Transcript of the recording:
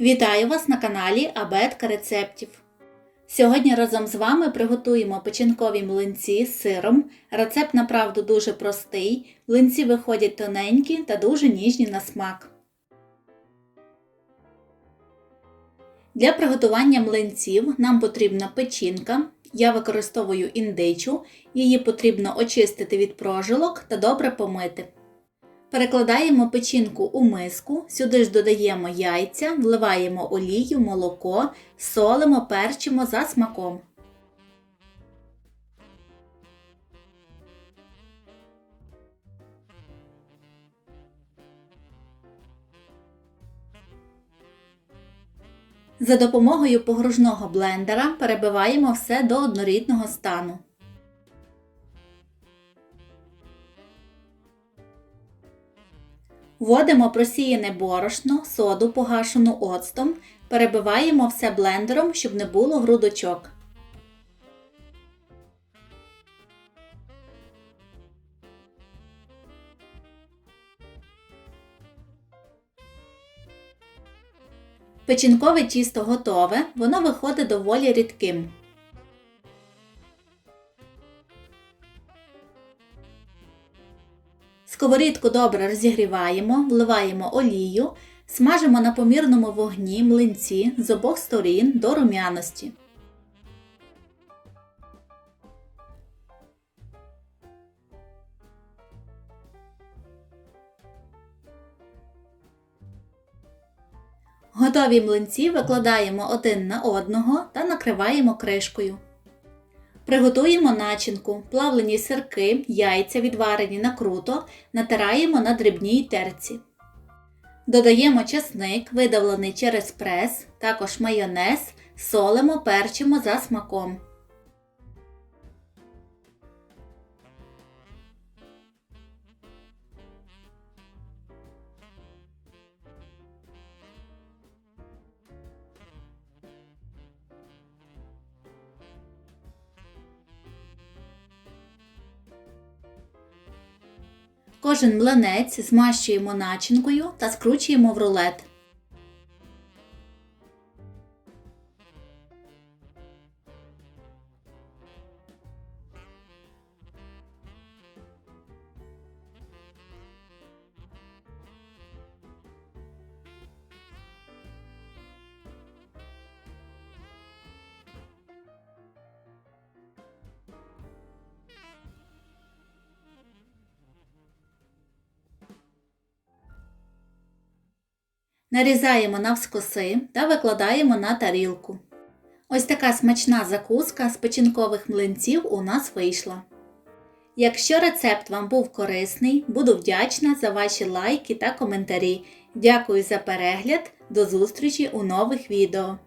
Вітаю вас на каналі Абетка рецептів. Сьогодні разом з вами приготуємо печінкові млинці з сиром. Рецепт направду дуже простий. Млинці виходять тоненькі та дуже ніжні на смак. Для приготування млинців нам потрібна печінка. Я використовую індичу. Її потрібно очистити від прожилок та добре помити. Перекладаємо печінку у миску, сюди ж додаємо яйця, вливаємо олію, молоко, солимо, перчимо за смаком. За допомогою погружного блендера перебиваємо все до однорідного стану. Вводимо просіяне борошно, соду погашену оцтом, перебиваємо все блендером, щоб не було грудочок. Печінкове тісто готове, воно виходить доволі рідким. Сковорідку добре розігріваємо, вливаємо олію, смажимо на помірному вогні млинці з обох сторін до рум'яності. Готові млинці викладаємо один на одного та накриваємо кришкою. Приготуємо начинку, плавлені сирки, яйця відварені на круто, натираємо на дрібній терці. Додаємо чесник, видавлений через прес, також майонез, солимо, перчимо за смаком. Кожен млинець змащуємо начинкою та скручуємо в рулет. Нарізаємо навскоси та викладаємо на тарілку. Ось така смачна закуска з печінкових млинців у нас вийшла. Якщо рецепт вам був корисний, буду вдячна за ваші лайки та коментарі. Дякую за перегляд, до зустрічі у нових відео!